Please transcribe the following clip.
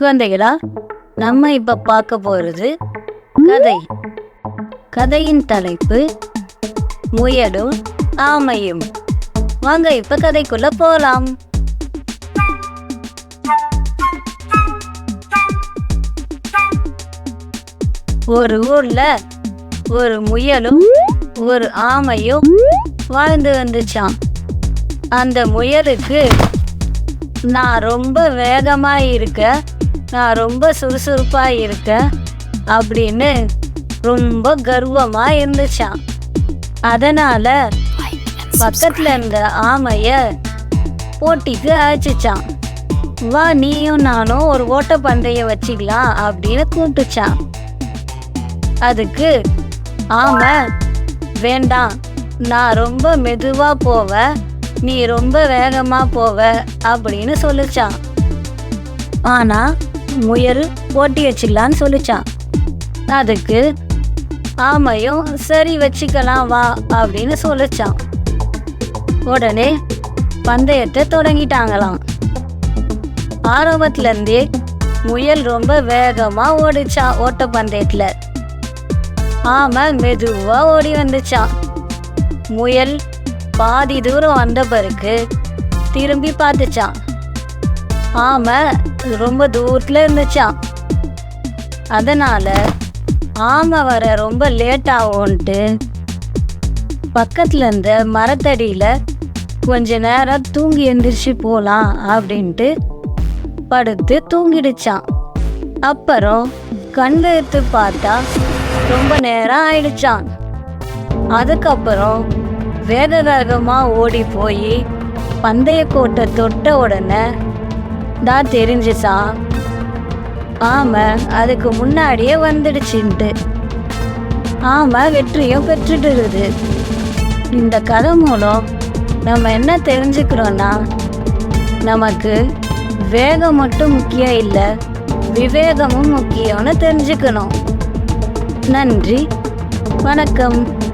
குழந்தைகளா நம்ம இப்ப பார்க்க போறது கதை. கதையின் தலைப்பு முயலும் ஆமையும். வாங்க இப்ப கதைக்குள்ள போலாம். ஒரு ஊர்ல ஒரு முயலும் ஒரு ஆமையும் வாழ்ந்து வந்துச்சாம். அந்த முயலுக்கு நான் ரொம்ப வேகமா இருக்க நான் ரொம்ப சுறுசுறுப்பா இருக்கேன் அப்படின்னு ரொம்ப கர்வமா இருந்துச்சான் அதனால பக்கத்துல இருந்த ஆமைய போட்டிக்கு அழைச்சிச்சான் வா நீயும் நானும் ஒரு ஓட்டப்பந்தயம் வச்சுக்கலாம் அப்படின்னு கூப்பிட்டுச்சான் அதுக்கு ஆமை வேண்டாம் நான் ரொம்ப மெதுவாக போவேன் நீ ரொம்ப வேகமாக போவ அப்படின்னு சொல்லிச்சான் ஆனா முயல் போட்டி வச்சுக்கலான்னு சொல்லிச்சான். அதுக்கு ஆமையும் சரி வச்சுக்கலாம் வா அப்படின்னு சொல்லிச்சான். உடனே பந்தயத்தை தொடங்கிட்டாங்களாம். ஆரம்பத்துல இருந்தே முயல் ரொம்ப வேகமாக ஓடிச்சான் ஓட்ட பந்தயத்துல. ஆமை மெதுவாக ஓடி வந்துச்சான் முயல் பாதி தூரம் வந்த பிறகு திரும்பி பார்த்துச்சான் ஆமை ரொம்ப தூரத்தில் இருந்துச்சான் அதனால் ஆமை வர ரொம்ப லேட் ஆகும்ன்ட்டு பக்கத்தில் இருந்த மரத்தடியில் கொஞ்ச நேரம் தூங்கி எந்திரிச்சு போகலாம் அப்படின்ட்டு படுத்து தூங்கிடுச்சான் அப்புறம் கண் எடுத்து பார்த்தா ரொம்ப நேரம் ஆயிடுச்சான் அதுக்கப்புறம் வேக வேகமாக ஓடி போய் பந்தய கோட்டை தொட்ட உடனே தான் தெரிஞ்சுச்சா? ஆமாம் அதுக்கு முன்னாடியே வந்துடுச்சுன்ட்டு. ஆமாம் வெற்றியும் பெற்றுட்டு இந்த கதை மூலம் நம்ம என்ன தெரிஞ்சுக்கிறோன்னா நமக்கு வேகம் மட்டும் முக்கியம் இல்லை விவேகமும் முக்கியம்னு தெரிஞ்சுக்கணும். நன்றி வணக்கம்.